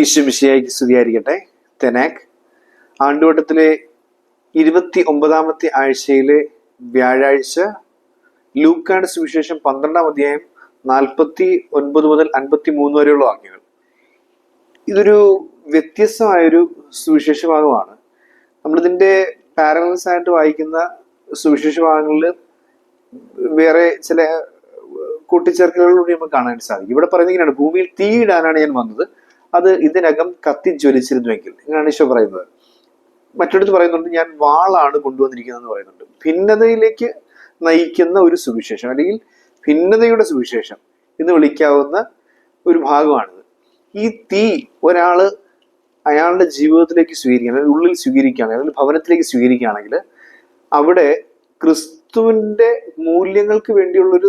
ഈശ്വമിശിയായിക്ക് സ്തുതിയായിരിക്കട്ടെ. തെനാക് ആണ്ടുവട്ടത്തിലെ ഇരുപത്തി ഒമ്പതാമത്തെ ആഴ്ചയിലെ വ്യാഴാഴ്ച ലൂക്കാട് സുവിശേഷം പന്ത്രണ്ടാം അധ്യായം നാൽപ്പത്തി ഒൻപത് മുതൽ അൻപത്തി മൂന്ന് വരെയുള്ള വാക്യങ്ങൾ. ഇതൊരു വ്യത്യസ്തമായൊരു സുവിശേഷ ഭാഗമാണ്. നമ്മളിതിന്റെ പാരലൻസ് ആയിട്ട് വായിക്കുന്ന സുവിശേഷ ഭാഗങ്ങളിൽ വേറെ ചില കൂട്ടിച്ചേർക്കലുകളിലൂടെ നമുക്ക് കാണാൻ സാധിക്കും. ഇവിടെ പറയുന്നത് ഇങ്ങനെയാണ് ഭൂമിയിൽ തീയിടാനാണ് ഞാൻ വന്നത്. അത് ഇതിനകം കത്തിജ്വലിച്ചിരുന്നുവെങ്കിൽ. ഇങ്ങനെയാണ് ഈശോ പറയുന്നത്. മറ്റൊരിടത്ത് പറയുന്നുണ്ട് ഞാൻ വാളാണ് കൊണ്ടുവന്നിരിക്കുന്നത് എന്ന് പറയുന്നുണ്ട്. ഭിന്നതയിലേക്ക് നയിക്കുന്ന ഒരു സുവിശേഷം അല്ലെങ്കിൽ ഭിന്നതയുടെ സുവിശേഷം എന്ന് വിളിക്കാവുന്ന ഒരു ഭാഗമാണിത്. ഈ തീ ഒരാൾ അയാളുടെ ജീവിതത്തിലേക്ക് സ്വീകരിക്കുകയാണ് ഉള്ളിൽ സ്വീകരിക്കുകയാണെങ്കിൽ അല്ലെങ്കിൽ ഭവനത്തിലേക്ക് സ്വീകരിക്കുകയാണെങ്കിൽ അവിടെ ക്രിസ്തുവിന്റെ മൂല്യങ്ങൾക്ക് വേണ്ടിയുള്ളൊരു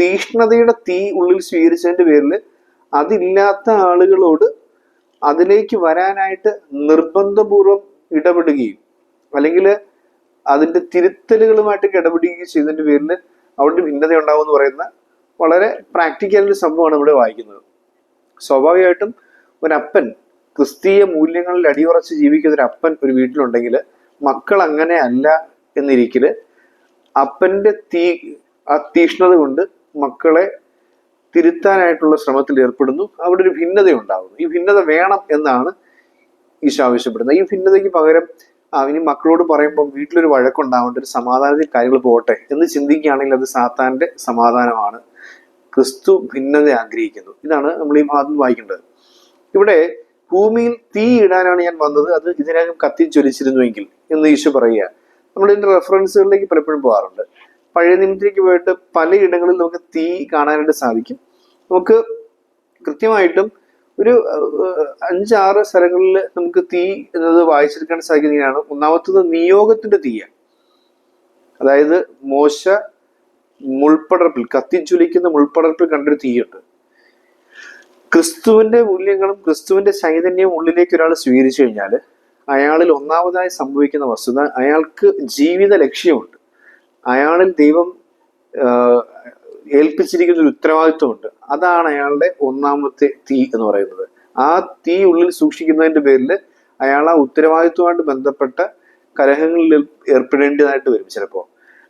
തീഷ്ണതയുടെ തീ ഉള്ളിൽ സ്വീകരിച്ചതിന്റെ പേരിൽ അതില്ലാത്ത ആളുകളോട് അതിലേക്ക് വരാനായിട്ട് നിർബന്ധപൂർവം ഇടപെടുകയും അല്ലെങ്കിൽ അതിന്റെ തിരുത്തലുകളുമായിട്ടൊക്കെ ഇടപെടുകയും ചെയ്തതിന്റെ പേരിൽ അവിടെ ഭിന്നത ഉണ്ടാവും എന്ന് പറയുന്ന വളരെ പ്രാക്ടിക്കൽ ഒരു സംഭവമാണ് ഇവിടെ വായിക്കുന്നത്. സ്വാഭാവികമായിട്ടും ഒരപ്പൻ ക്രിസ്തീയ മൂല്യങ്ങളിൽ അടിയുറച്ച് ജീവിക്കുന്ന ഒരു അപ്പൻ ഒരു വീട്ടിലുണ്ടെങ്കിൽ മക്കൾ അങ്ങനെ അല്ല എന്നിരിക്കൽ അപ്പന്റെ തീ ആ തീഷ്ണത കൊണ്ട് മക്കളെ തിരുത്താനായിട്ടുള്ള ശ്രമത്തിൽ ഏർപ്പെടുന്നു. അവിടെ ഒരു ഭിന്നത ഉണ്ടാകുന്നു ഈ ഭിന്നത വേണം എന്നാണ് ഈശോ ആവശ്യപ്പെടുന്നത്. ഈ ഭിന്നതയ്ക്ക് പകരം ഇനി മക്കളോട് പറയുമ്പോൾ വീട്ടിലൊരു വഴക്കുണ്ടാവേണ്ട ഒരു സമാധാനത്തിൽ കാര്യങ്ങൾ പോട്ടെ എന്ന് ചിന്തിക്കുകയാണെങ്കിൽ അത് സാത്താന്റെ സമാധാനമാണ്. ക്രിസ്തു ഭിന്നത ആഗ്രഹിക്കുന്നു. ഇതാണ് നമ്മൾ ഈ ഭാഗത്ത് വായിക്കേണ്ടത്. ഇവിടെ ഭൂമിയിൽ തീ ഇടാനാണ് ഞാൻ വന്നത്. അത് ഇതിനകം കത്തിച്ചൊലിച്ചിരുന്നുവെങ്കിൽ എന്ന് ഈശോ പറയുക നമ്മൾ ഇതിന്റെ റെഫറൻസുകളിലേക്ക് പലപ്പോഴും പോകാറുണ്ട്. പഴയ നിമിത്തിലേക്ക് പോയിട്ട് പലയിടങ്ങളിൽ നമുക്ക് തീ കാണാനായിട്ട് സാധിക്കും. നമുക്ക് കൃത്യമായിട്ടും ഒരു അഞ്ചാറ് സ്ഥലങ്ങളിൽ നമുക്ക് തീ എന്നത് വായിച്ചെടുക്കാൻ സാധിക്കുന്നതിനാണ് ഒന്നാമത്തത് നിയോഗത്തിന്റെ തീയാണ്. അതായത് മോശ മുൾപ്പടർപ്പിൽ കത്തിച്ചുലിക്കുന്ന മുൾപ്പടർപ്പിൽ കണ്ടൊരു തീയുണ്ട്. ക്രിസ്തുവിന്റെ മൂല്യങ്ങളും ക്രിസ്തുവിന്റെ ചൈതന്യവും ഉള്ളിലേക്ക് ഒരാൾ സ്വീകരിച്ചു കഴിഞ്ഞാൽ അയാളിൽ ഒന്നാമതായി സംഭവിക്കുന്ന വസ്തുത അയാൾക്ക് ജീവിത ലക്ഷ്യമുണ്ട്. അയാളിൽ ദൈവം ഏൽപ്പിച്ചിരിക്കുന്ന ഒരു ഉത്തരവാദിത്വമുണ്ട്. അതാണ് അയാളുടെ ഒന്നാമത്തെ തീ എന്ന് പറയുന്നത്. ആ തീ ഉള്ളിൽ സൂക്ഷിക്കുന്നതിന്റെ പേരിൽ അയാൾ ആ ഉത്തരവാദിത്വമായിട്ട് ബന്ധപ്പെട്ട കലഹങ്ങളിൽ ഏർപ്പെടേണ്ടതായിട്ട് വരും ചിലപ്പോൾ.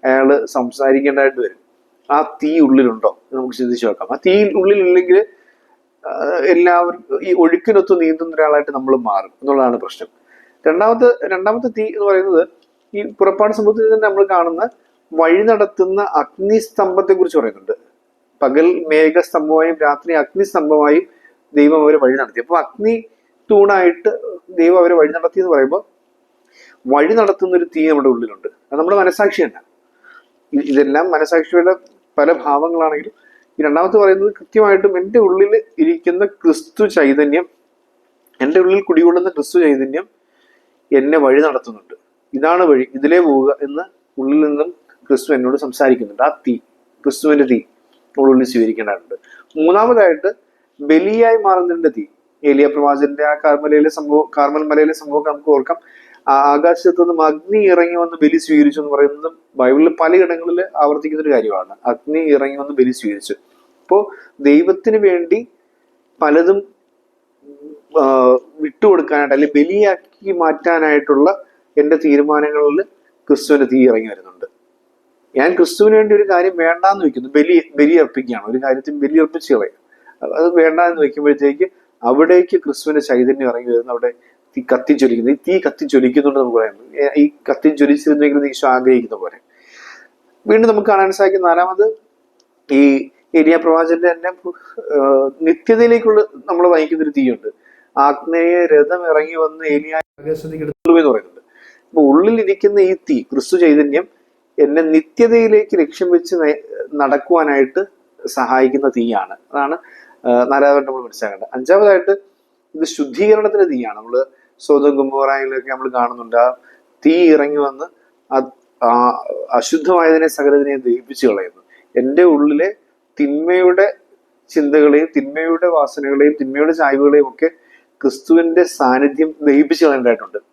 അയാൾ സംസാരിക്കേണ്ടതായിട്ട് വരും. ആ തീ ഉള്ളിലുണ്ടോ നമുക്ക് ചിന്തിച്ചു നോക്കാം. ആ തീ ഉള്ളിലില്ലെങ്കിൽ എല്ലാവരും ഈ ഒഴുക്കിനൊത്ത് നീന്തുന്ന ഒരാളായിട്ട് നമ്മൾ മാറും എന്നുള്ളതാണ് പ്രശ്നം. രണ്ടാമത്തെ രണ്ടാമത്തെ തീ എന്ന് പറയുന്നത് ഈ പുറപ്പാട് സംഭവത്തിൽ തന്നെ നമ്മൾ കാണുന്ന വഴി നടത്തുന്ന അഗ്നിസ്തംഭത്തെ കുറിച്ച് പറയുന്നുണ്ട്. പകൽ മേഘസ്തംഭമായും രാത്രി അഗ്നിസ്തംഭമായും ദൈവം അവരെ വഴി നടത്തി. അപ്പൊ അഗ്നി തൂണായിട്ട് ദൈവം അവരെ വഴി നടത്തി എന്ന് പറയുമ്പോൾ വഴി നടത്തുന്ന ഒരു തീ നമ്മുടെ ഉള്ളിലുണ്ട്. അത് നമ്മുടെ മനസാക്ഷി തന്നെ. ഇതെല്ലാം മനസാക്ഷിയുടെ പല ഭാവങ്ങളാണെങ്കിലും ഈ രണ്ടാമത്തെ പറയുന്നത് കൃത്യമായിട്ടും എന്റെ ഉള്ളിൽ ഇരിക്കുന്ന ക്രിസ്തു ചൈതന്യം എന്റെ ഉള്ളിൽ കുടികൊള്ളുന്ന ക്രിസ്തു ചൈതന്യം എന്നെ വഴി നടത്തുന്നുണ്ട്. ഇതാണ് വഴി ഇതിലേ പോവുക എന്ന് ഉള്ളിൽ നിന്നും ക്രിസ്തു എന്നോട് സംസാരിക്കുന്നുണ്ട്. ആ തീ ക്രിസ്തുവിന്റെ തീ ഉള്ളിൽ സ്വീകരിക്കേണ്ടതുണ്ട്. മൂന്നാമതായിട്ട് ബലിയായി മാറുന്നതിന്റെ തീ. ഏലിയ പ്രവാചകന്റെ ആ കാർമലയിലെ സംഭവം കാർമൽ മലയിലെ സംഭവം നമുക്ക് ഓർക്കാം. ആകാശത്ത് നിന്നും അഗ്നി ഇറങ്ങി വന്ന് ബലി സ്വീകരിച്ചു എന്ന് പറയുന്നത് ബൈബിളിൽ പലയിടങ്ങളിൽ ആവർത്തിക്കുന്ന ഒരു കാര്യമാണ്. അഗ്നി ഇറങ്ങി വന്ന് ബലി സ്വീകരിച്ചു. അപ്പോ ദൈവത്തിന് വേണ്ടി പലതും വിട്ടുകൊടുക്കാനായിട്ട് അല്ലെങ്കിൽ ബലിയാക്കി മാറ്റാനായിട്ടുള്ള എന്റെ തീരുമാനങ്ങളിൽ ക്രിസ്തുവിന്റെ തീ ഇറങ്ങി വരുന്നുണ്ട്. ഞാൻ ക്രിസ്തുവിന് വേണ്ടി ഒരു കാര്യം വേണ്ടാന്ന് വെക്കുന്നു. ബലി ബലി അർപ്പിക്കുകയാണ് ഒരു കാര്യത്തിൽ ബലി അർപ്പിച്ച് കളയും അത് വേണ്ട എന്ന് വെക്കുമ്പോഴത്തേക്ക് അവിടേക്ക് ക്രിസ്തുവിന്റെ ചൈതന്യം ഇറങ്ങി വരുന്നു. അവിടെ തീ കത്തിച്ചൊലിക്കുന്നു. ഈ തീ കത്തിച്ചൊലിക്കുന്നുണ്ട് നമുക്ക് പറയാം ഈ കത്തി ചൊലിച്ചിരുന്നെങ്കിൽ ഈശോ ആഗ്രഹിക്കുന്ന പോലെ. വീണ്ടും നമുക്ക് കാണാൻ സാധിക്കും നാലാമത് ഈ ഏരിയ പ്രവാചന്റെ തന്നെ നിത്യതയിലേക്കുള്ള നമ്മൾ വഹിക്കുന്ന ഒരു തീയുണ്ട്. ആഗ്നേയ രഥം ഇറങ്ങി വന്ന് ഏലിയ ആകാശത്തേക്ക് എടുത്തുള്ളൂ എന്ന് പറയുന്നുണ്ട്. അപ്പൊ ഉള്ളിലിരിക്കുന്ന ഈ തീ ക്രിസ്തു ചൈതന്യം എന്നെ നിത്യതയിലേക്ക് ലക്ഷ്യം വെച്ച് നടക്കുവാനായിട്ട് സഹായിക്കുന്ന തീയാണ്. അതാണ് നാലാമതായിട്ട് നമ്മൾ മനസ്സിലാക്കേണ്ടത്. അഞ്ചാമതായിട്ട് ഇത് ശുദ്ധീകരണത്തിന്റെ തീയാണ്. നമ്മൾ സ്വതം കുംഭവറായിലൊക്കെ നമ്മൾ കാണുന്നുണ്ട്. ആ തീ ഇറങ്ങി വന്ന് ആ അശുദ്ധമായതിനെ സകലതിനെ ദഹിപ്പിച്ചു കളയുന്നു. എന്റെ ഉള്ളിലെ തിന്മയുടെ ചിന്തകളെയും തിന്മയുടെ വാസനകളെയും തിന്മയുടെ ചായ്വുകളെയും ഒക്കെ ക്രിസ്തുവിന്റെ സാന്നിധ്യം ദഹിപ്പിച്ചു കളയേണ്ടതായിട്ടുണ്ട്.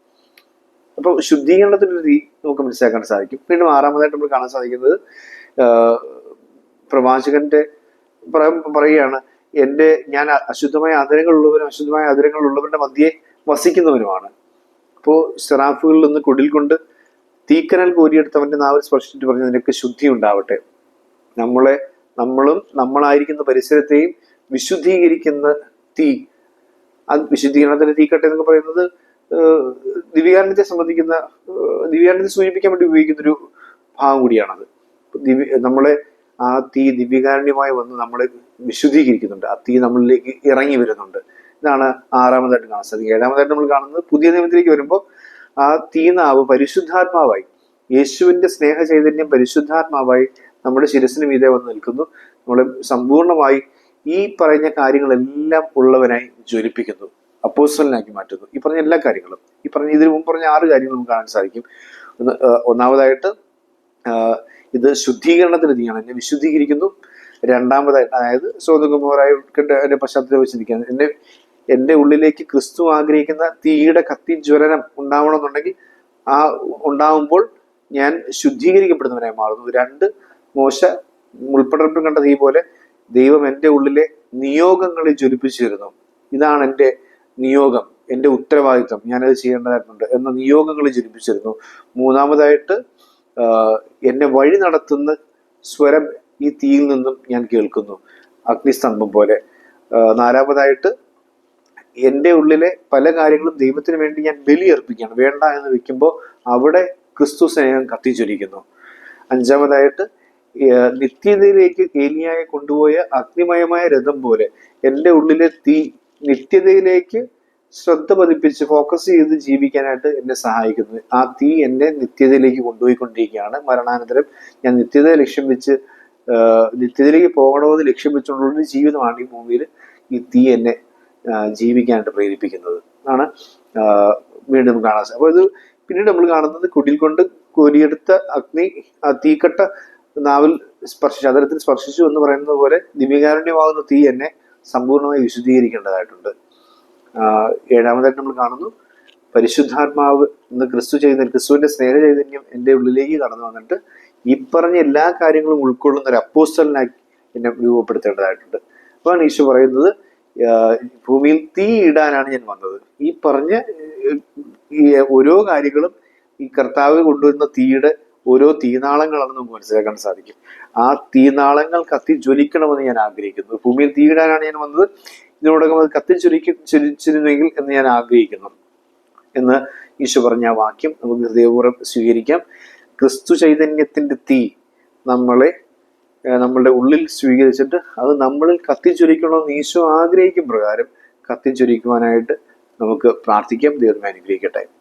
അപ്പൊ ശുദ്ധീകരണത്തിന്റെ ഒരു രീതി നമുക്ക് മനസ്സിലാക്കാൻ സാധിക്കും. വീണ്ടും ആറാമതായിട്ട് നമ്മൾ കാണാൻ സാധിക്കുന്നത് പ്രവാചകന്റെ പറ- പറയുകയാണ് എന്റെ ഞാൻ അശുദ്ധമായ ആദരങ്ങളുള്ളവരും അശുദ്ധമായ ആദരങ്ങളുള്ളവരുടെ മധ്യേ വസിക്കുന്നവരുമാണ് അപ്പോൾ സെറാഫുകളിൽ നിന്ന് കുടിൽ കൊണ്ട് തീക്കനൽ കോരിയെടുത്തവന്റെ നാവിൽ സ്പർശിച്ചിട്ട് പറഞ്ഞു നിനക്ക് ശുദ്ധി ഉണ്ടാവട്ടെ. നമ്മളെ നമ്മളും നമ്മളായിരിക്കുന്ന പരിസരത്തെയും വിശുദ്ധീകരിക്കുന്ന തീ അത് വിശുദ്ധീകരണത്തിന്റെ തീക്കട്ടെ എന്നൊക്കെ പറയുന്നത് ദിവ്യാനന്ദത്തെ സംബന്ധിക്കുന്ന ദിവ്യാനന്ദത്തെ സൂചിപ്പിക്കാൻ വേണ്ടി ഉപയോഗിക്കുന്ന ഒരു ഭാഗം കൂടിയാണത്. ദിവ്യ നമ്മളെ ആ തീ ദിവ്യകാരുണ്യമായി വന്ന് നമ്മളെ വിശുദ്ധീകരിക്കുന്നുണ്ട്. ആ തീ നമ്മളിലേക്ക് ഇറങ്ങി വരുന്നുണ്ട്. ഇതാണ് ആറാമതായിട്ട് കാണാൻ സാധിക്കുക. ഏഴാമതായിട്ട് നമ്മൾ കാണുന്നത് പുതിയ നിയമത്തിലേക്ക് വരുമ്പോൾ ആ തീനാവ് പരിശുദ്ധാത്മാവായി യേശുവിന്റെ സ്നേഹ ചൈതന്യം പരിശുദ്ധാത്മാവായി നമ്മുടെ ശിരസിന് മീതെ വന്ന് നിൽക്കുന്നു. നമ്മളെ സമ്പൂർണമായി ഈ പറഞ്ഞ കാര്യങ്ങളെല്ലാം ഉള്ളവനായി ജ്വലിപ്പിക്കുന്നു. അപ്പോസ്റ്റലിനാക്കി മാറ്റുന്നു. ഈ പറഞ്ഞ എല്ലാ കാര്യങ്ങളും ഈ പറഞ്ഞ ഇതിനു മുമ്പ് പറഞ്ഞ ആറ് കാര്യങ്ങൾ നമുക്ക് കാണാൻ സാധിക്കും. ഒന്ന്, ഒന്നാമതായിട്ട് ഇത് ശുദ്ധീകരണത്തിന് തീയാണ് എന്നെ വിശുദ്ധീകരിക്കുന്നു. രണ്ടാമതായിട്ട് അതായത് സ്വതകുമാരായ എന്റെ പശ്ചാത്തലം വെച്ചിരിക്കുകയാണ് എന്നെ എന്റെ ഉള്ളിലേക്ക് ക്രിസ്തു ആഗ്രഹിക്കുന്ന തീയുടെ കത്തി ജ്വലനം ഉണ്ടാവണമെന്നുണ്ടെങ്കിൽ ആ ഉണ്ടാവുമ്പോൾ ഞാൻ ശുദ്ധീകരിക്കപ്പെടുന്നവനായി മാറുന്നു. രണ്ട് മോശ മുൾപ്പടർപ്പിൽ കണ്ട തീ പോലെ ദൈവം എന്റെ ഉള്ളിലെ നിയോഗങ്ങളെ ജ്വലിപ്പിച്ചു തരുന്നു. ഇതാണ് എന്റെ നിയോഗം എന്റെ ഉത്തരവാദിത്വം ഞാനത് ചെയ്യേണ്ടതായിട്ടുണ്ട് എന്ന നിയോഗങ്ങൾ ജനിപ്പിച്ചിരുന്നു. മൂന്നാമതായിട്ട് എന്നെ വഴി നടത്തുന്ന സ്വരം ഈ തീയിൽ നിന്നും ഞാൻ കേൾക്കുന്നു. അഗ്നിസ്തംഭം പോലെ. നാലാമതായിട്ട് എന്റെ ഉള്ളിലെ പല കാര്യങ്ങളും ദൈവത്തിന് വേണ്ടി ഞാൻ ബലിയർപ്പിക്കുകയാണ്. വേണ്ട എന്ന് വെക്കുമ്പോൾ അവിടെ ക്രിസ്തു സ്നേഹം കത്തിച്ചൊരിക്കുന്നു. അഞ്ചാമതായിട്ട് നിത്യതയിലേക്ക് ഏലിയായെ കൊണ്ടുപോയ അഗ്നിമയമായ രഥം പോലെ എന്റെ ഉള്ളിലെ തീ നിത്യതയിലേക്ക് ശ്രദ്ധ പതിപ്പിച്ച് ഫോക്കസ് ചെയ്ത് ജീവിക്കാനായിട്ട് എന്നെ സഹായിക്കുന്നത്. ആ തീ എന്നെ നിത്യതയിലേക്ക് കൊണ്ടുപോയിക്കൊണ്ടിരിക്കുകയാണ്. മരണാനന്തരം ഞാൻ നിത്യത ലക്ഷ്യം വെച്ച് നിത്യതയിലേക്ക് പോകണമെന്ന് ലക്ഷ്യം വെച്ചുകൊണ്ടുള്ള ജീവിതമാണ് ഈ ഭൂമിയിൽ ഈ തീ എന്നെ ജീവിക്കാനായിട്ട് പ്രേരിപ്പിക്കുന്നത്. ആണ് വീണ്ടും കാണാൻ അപ്പോൾ ഇത് പിന്നീട് നമ്മൾ കാണുന്നത് കുടിൽ കൊണ്ട് കോരിയെടുത്ത അഗ്നി ആ തീക്കട്ട നാവിൽ സ്പർശിച്ചു. അതരത്തിൽ സ്പർശിച്ചു എന്ന് പറയുന്നത് പോലെ ദിവ്യകാരുണ്യമാകുന്ന തീ എന്നെ സമ്പൂർണമായി വിശുദ്ധീകരിക്കേണ്ടതായിട്ടുണ്ട്. ആഹ് ഏഴാമതായിട്ട് നമ്മൾ കാണുന്നു പരിശുദ്ധാത്മാവ് ഇന്ന് ക്രിസ്തു ചെയ്യുന്ന ക്രിസ്തുവിന്റെ സ്നേഹ ചൈതന്യം എന്റെ ഉള്ളിലേക്ക് കടന്നു വന്നിട്ട് ഈ പറഞ്ഞ എല്ലാ കാര്യങ്ങളും ഉൾക്കൊള്ളുന്ന ഒരു അപ്പോസ്റ്റലിനാക്കി എന്നെ രൂപപ്പെടുത്തേണ്ടതായിട്ടുണ്ട്. അപ്പോഴാണ് ഈശോ പറയുന്നത് ഭൂമിയിൽ തീ ഇടാനാണ് ഞാൻ വന്നത്. ഈ പറഞ്ഞ ഈ ഓരോ കാര്യങ്ങളും ഈ കർത്താവ് കൊണ്ടുവരുന്ന തീയുടെ ഓരോ തീനാളങ്ങളാണെന്ന് നമുക്ക് മനസ്സിലാക്കാൻ സാധിക്കും. ആ തീനാളങ്ങൾ കത്തി ജ്വലിക്കണമെന്ന് ഞാൻ ആഗ്രഹിക്കുന്നു. ഭൂമിയിൽ തീയിടാനാണ് ഞാൻ വന്നത്. ഇതിനോടകം അത് കത്തി ജ്വലിക്ക ജ്വലിച്ചിരുന്നെങ്കിൽ എന്ന് ഞാൻ ആഗ്രഹിക്കുന്നു. എന്ന് ഈശോ പറഞ്ഞ ആ വാക്യം നമുക്ക് ഹൃദയപൂർവം സ്വീകരിക്കാം. ക്രിസ്തു ചൈതന്യത്തിന്റെ തീ നമ്മളെ നമ്മളുടെ ഉള്ളിൽ സ്വീകരിച്ചിട്ട് അത് നമ്മളിൽ കത്തിച്ചൊരിക്കണമെന്ന് ഈശോ ആഗ്രഹിക്കും പ്രകാരം കത്തിച്ചൊരിക്കുവാനായിട്ട് നമുക്ക് പ്രാർത്ഥിക്കാം. ദൈവം അനുഗ്രഹിക്കട്ടെ.